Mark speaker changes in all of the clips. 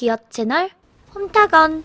Speaker 1: 기업 채널 홈타건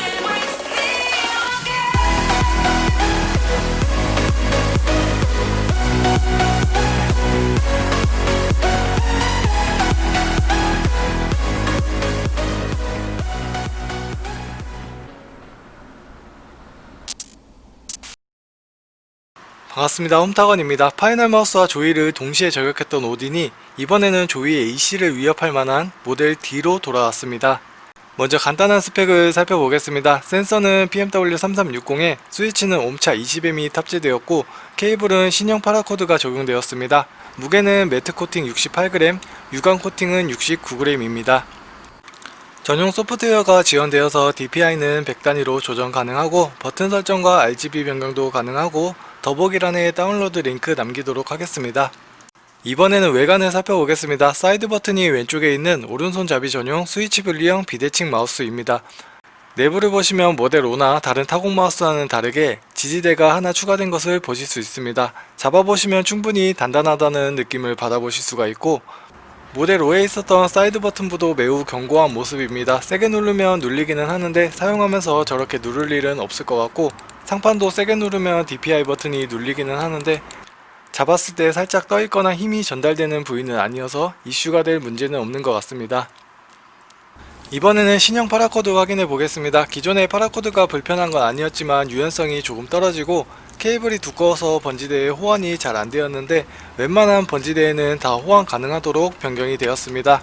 Speaker 2: 반갑습니다. 홈타건입니다. 파이널 마우스와 조이를 동시에 저격했던 오딘이 이번에는 조이의 A씨를 위협할 만한 모델 D로 돌아왔습니다. 먼저 간단한 스펙을 살펴보겠습니다. 센서는 PMW3360에 스위치는 옴차 20M이 탑재되었고 케이블은 신형 파라코드가 적용되었습니다. 무게는 매트 코팅 68g, 유광 코팅은 69g입니다. 전용 소프트웨어가 지원되어서 DPI는 100단위로 조정 가능하고 버튼 설정과 RGB 변경도 가능하고 더보기란에 다운로드 링크 남기도록 하겠습니다. 이번에는 외관을 살펴보겠습니다. 사이드 버튼이 왼쪽에 있는 오른손 잡이 전용 스위치 분리형 비대칭 마우스입니다. 내부를 보시면 모델 5나 다른 타공 마우스와는 다르게 지지대가 하나 추가된 것을 보실 수 있습니다. 잡아보시면 충분히 단단하다는 느낌을 받아보실 수가 있고 모델 5에 있었던 사이드 버튼부도 매우 견고한 모습입니다. 세게 누르면 눌리기는 하는데 사용하면서 저렇게 누를 일은 없을 것 같고 상판도 세게 누르면 DPI 버튼이 눌리기는 하는데 잡았을 때 살짝 떠있거나 힘이 전달되는 부위는 아니어서 이슈가 될 문제는 없는 것 같습니다. 이번에는 신형 파라코드 확인해 보겠습니다. 기존의 파라코드가 불편한 건 아니었지만 유연성이 조금 떨어지고 케이블이 두꺼워서 번지대에 호환이 잘 안 되었는데 웬만한 번지대에는 다 호환 가능하도록 변경이 되었습니다.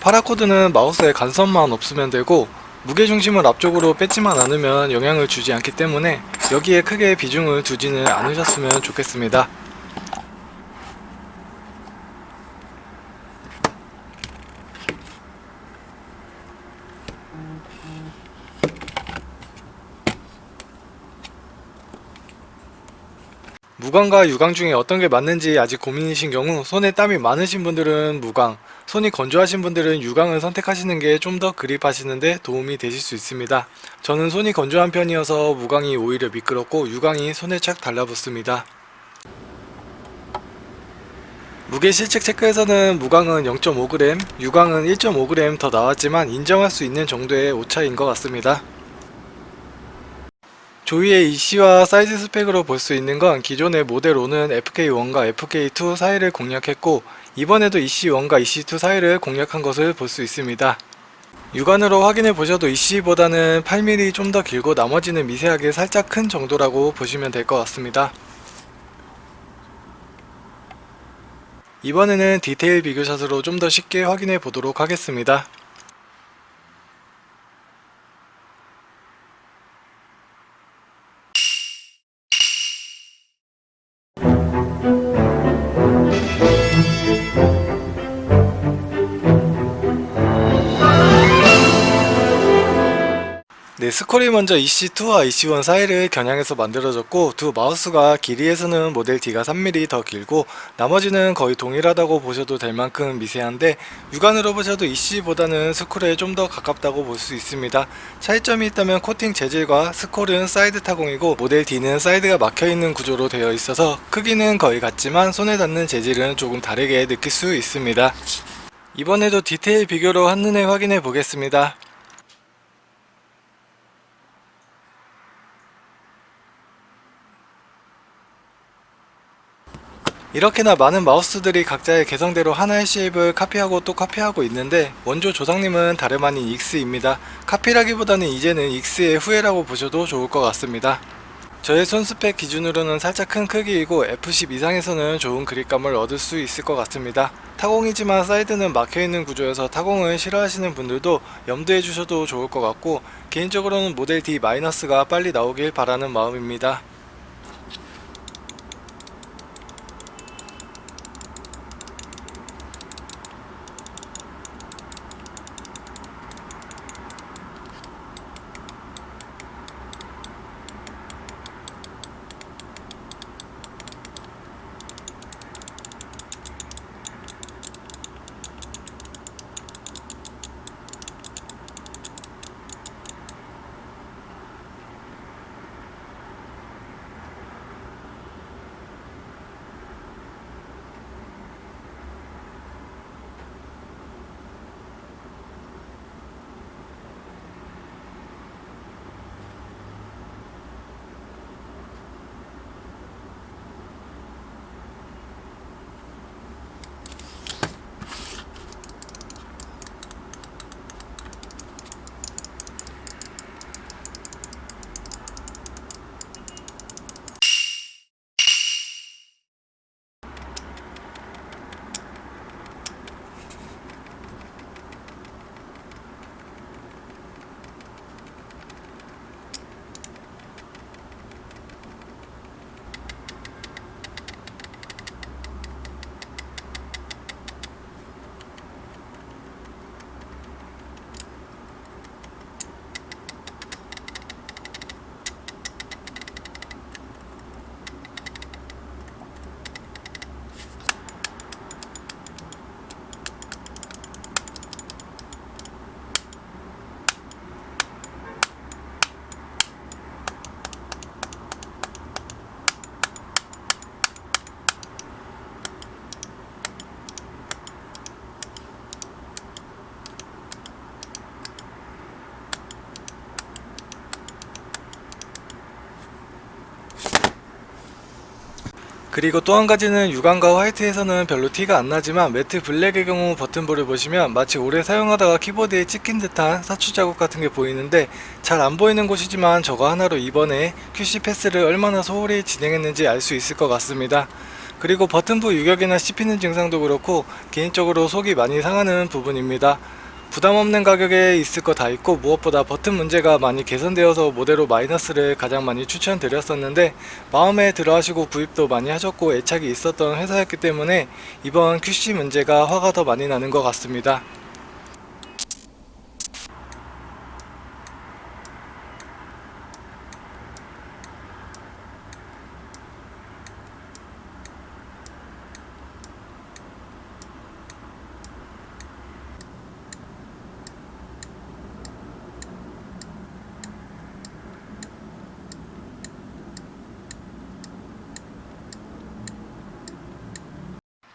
Speaker 2: 파라코드는 마우스에 간선만 없으면 되고 무게중심을 앞쪽으로 뺏지만 않으면 영향을 주지 않기 때문에 여기에 크게 비중을 두지는 않으셨으면 좋겠습니다. 무광과 유광 중에 어떤 게 맞는지 아직 고민이신 경우 손에 땀이 많으신 분들은 무광, 손이 건조하신 분들은 유광을 선택하시는 게 좀 더 그립하시는데 도움이 되실 수 있습니다. 저는 손이 건조한 편이어서 무광이 오히려 미끄럽고 유광이 손에 착 달라붙습니다. 무게 실측 체크에서는 무광은 0.5g, 유광은 1.5g 더 나왔지만 인정할 수 있는 정도의 오차인 것 같습니다. 조이의 EC와 사이즈 스펙으로 볼 수 있는 건 기존의 모델 5는 FK1과 FK2 사이를 공략했고 이번에도 EC1과 EC2 사이를 공략한 것을 볼 수 있습니다. 육안으로 확인해 보셔도 EC보다는 8mm 좀 더 길고 나머지는 미세하게 살짝 큰 정도라고 보시면 될 것 같습니다. 이번에는 디테일 비교샷으로 좀 더 쉽게 확인해 보도록 하겠습니다. 스콜이 먼저 EC2와 EC1 사이를 겨냥해서 만들어졌고 두 마우스가 길이에서는 모델 D가 3mm 더 길고 나머지는 거의 동일하다고 보셔도 될 만큼 미세한데 육안으로 보셔도 EC보다는 스콜에 좀 더 가깝다고 볼 수 있습니다. 차이점이 있다면 코팅 재질과 스콜은 사이드 타공이고 모델 D는 사이드가 막혀있는 구조로 되어 있어서 크기는 거의 같지만 손에 닿는 재질은 조금 다르게 느낄 수 있습니다. 이번에도 디테일 비교로 한눈에 확인해 보겠습니다. 이렇게나 많은 마우스들이 각자의 개성대로 하나의 쉐입을 카피하고 또 카피하고 있는데 원조 조상님은 다름 아닌 익스입니다. 카피라기보다는 이제는 익스의 후예라고 보셔도 좋을 것 같습니다. 저의 손 스펙 기준으로는 살짝 큰 크기이고 F10 이상에서는 좋은 그립감을 얻을 수 있을 것 같습니다. 타공이지만 사이드는 막혀있는 구조여서 타공을 싫어하시는 분들도 염두해 주셔도 좋을 것 같고 개인적으로는 모델 D-가 빨리 나오길 바라는 마음입니다. 그리고 또 한 가지는 유광과 화이트에서는 별로 티가 안 나지만 매트 블랙의 경우 버튼볼을 보시면 마치 오래 사용하다가 키보드에 찍힌 듯한 사출 자국 같은 게 보이는데 잘 안 보이는 곳이지만 저거 하나로 이번에 QC 패스를 얼마나 소홀히 진행했는지 알 수 있을 것 같습니다. 그리고 버튼부 유격이나 씹히는 증상도 그렇고 개인적으로 속이 많이 상하는 부분입니다. 부담 없는 가격에 있을 거 다 있고 무엇보다 버튼 문제가 많이 개선되어서 모델로 마이너스를 가장 많이 추천드렸었는데 마음에 들어 하시고 구입도 많이 하셨고 애착이 있었던 회사였기 때문에 이번 QC 문제가 화가 더 많이 나는 것 같습니다.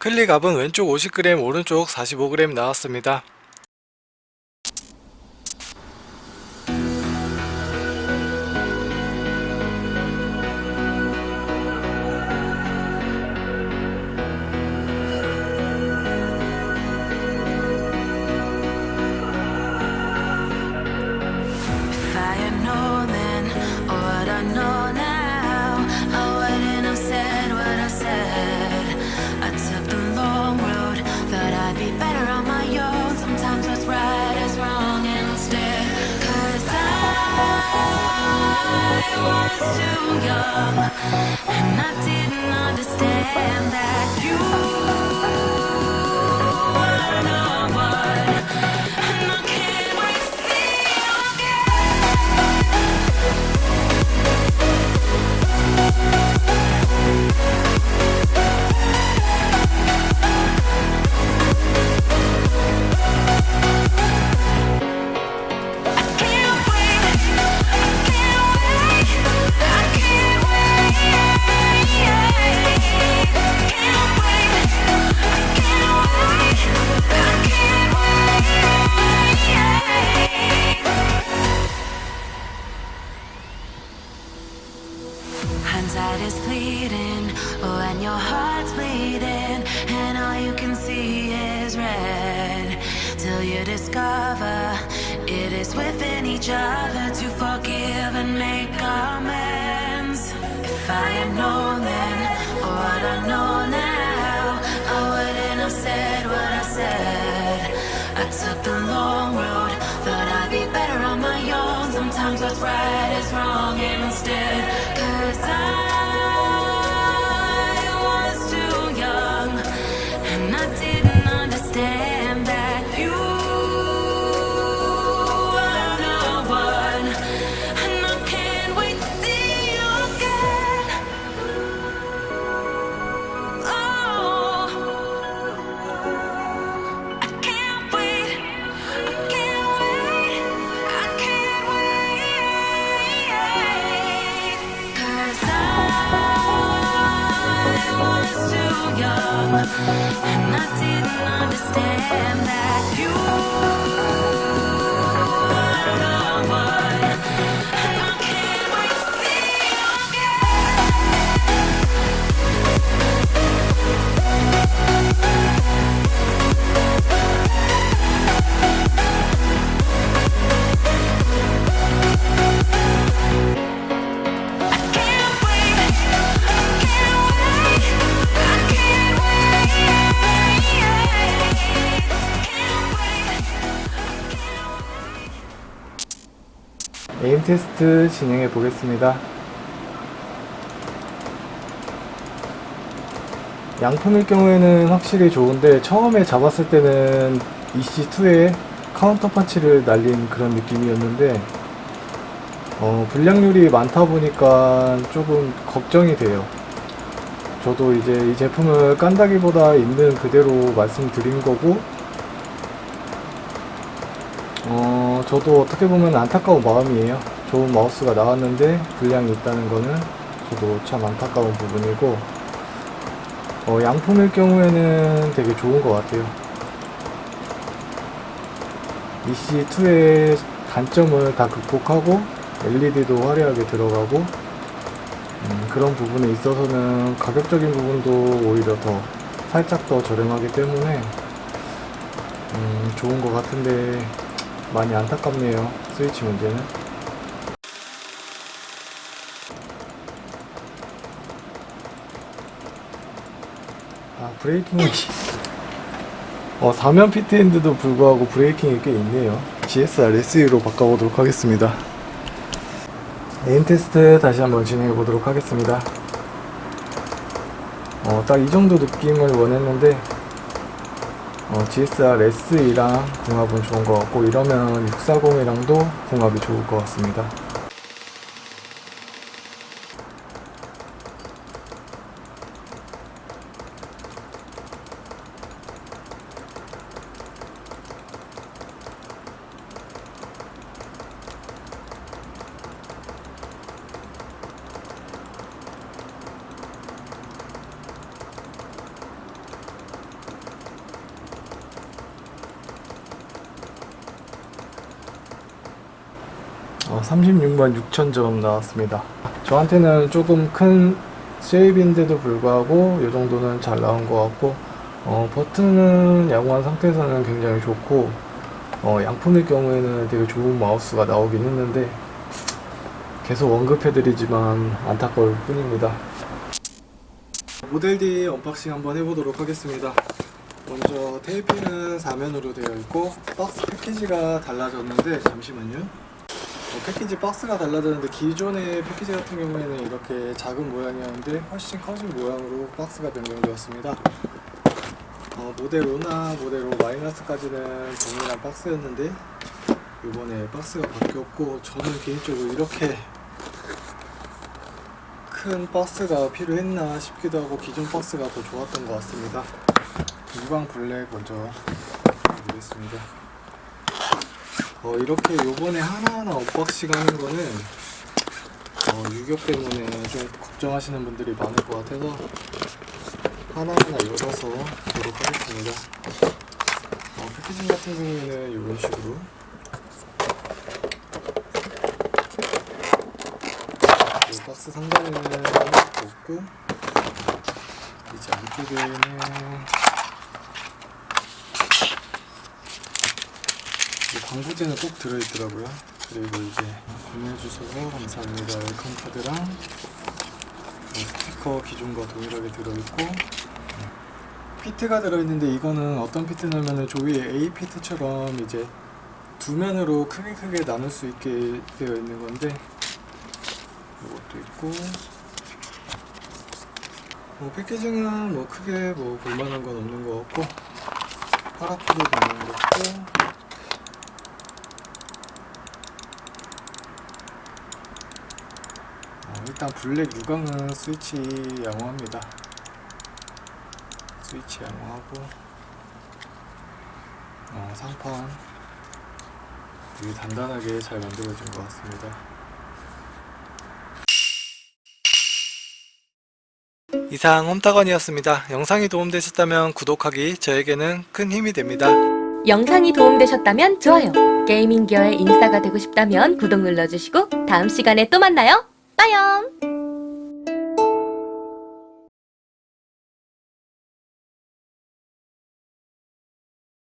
Speaker 2: 클릭압은 왼쪽 50g, 오른쪽 45g 나왔습니다.
Speaker 3: I took the long road,
Speaker 2: 테스트 진행해 보겠습니다. 양품일 경우에는 확실히 좋은데 처음에 잡았을 때는 EC2에 카운터 펀치를 날린 그런 느낌이었는데 어, 불량률이 많다 보니까 조금 걱정이 돼요. 저도 이제 이 제품을 깐다기보다 있는 그대로 말씀드린 거고 어, 저도 어떻게 보면 안타까운 마음이에요. 좋은 마우스가 나왔는데 불량이 있다는 거는 저도 참 안타까운 부분이고, 어, 양품일 경우에는 되게 좋은 것 같아요. EC2의 단점을 다 극복하고, LED도 화려하게 들어가고, 음, 그런 부분에 있어서는 가격적인 부분도 오히려 더 살짝 더 저렴하기 때문에, 음, 좋은 것 같은데, 많이 안타깝네요. 스위치 문제는. 아, 브레이킹이. 어, 4면 피트핸드도 불구하고 브레이킹이 꽤 있네요. GSR SU로 바꿔보도록 하겠습니다. 에임 테스트 다시 한번 진행해 보도록 하겠습니다. 어, 딱 이 정도 느낌을 원했는데, 어, GSR S2랑 궁합은 좋은 것 같고 이러면 640이랑도 궁합이 좋을 것 같습니다. 어, 36만 6천 점 나왔습니다. 저한테는 조금 큰 쉐입인데도 불구하고 이 정도는 잘 나온 것 같고 어, 버튼은 양호한 상태에서는 굉장히 좋고 어, 양품일 경우에는 되게 좋은 마우스가 나오긴 했는데 계속 언급해드리지만 안타까울 뿐입니다. 모델 D 언박싱 한번 해보도록 하겠습니다. 먼저 테이프는 4면으로 되어 있고 박스 패키지가 달라졌는데 잠시만요. 어, 패키지 박스가 달라졌는데 기존의 패키지 같은 경우에는 이렇게 작은 모양이었는데 훨씬 커진 모양으로 박스가 변경되었습니다. 어, 모델 5나 모델 5 마이너스까지는 동일한 박스였는데 이번에 박스가 바뀌었고 저는 개인적으로 이렇게 큰 박스가 필요했나 싶기도 하고 기존 박스가 더 좋았던 것 같습니다. 유광 블랙 먼저 보겠습니다. 어, 이렇게 요번에 하나하나 언박싱 하는 거는 어, 유격 때문에 좀 걱정하시는 분들이 많을 것 같아서 하나하나 열어서 보도록 하겠습니다. 어, 패키징 같은 경우에는 이런 식으로 이 박스 상단에는 없고 이제 안쪽에는 이 광고제는 꼭 들어있더라고요. 그리고 이제 구매해주셔서 감사합니다. 웰컴 카드랑 뭐 스티커 기존과 동일하게 들어있고 피트가 들어있는데 이거는 어떤 피트냐면은 조이의 A 피트처럼 이제 두 면으로 크게 크게 나눌 수 있게 되어 있는 건데 이것도 있고 뭐 패키징은 뭐 크게 뭐 볼만한 건 없는 것 같고 파라프도 있는 것 같고 어, 일단 블랙 유광은 스위치 양호합니다. 스위치 양호하고 어, 상판 되게 단단하게 잘 만들어진 것 같습니다. 이상 홈타건이었습니다. 영상이 도움되셨다면 구독하기 저에게는 큰 힘이 됩니다.
Speaker 4: 영상이 도움되셨다면 좋아요. 게이밍 기어의 인싸가 되고 싶다면 구독 눌러주시고 다음 시간에 또 만나요. 빠염!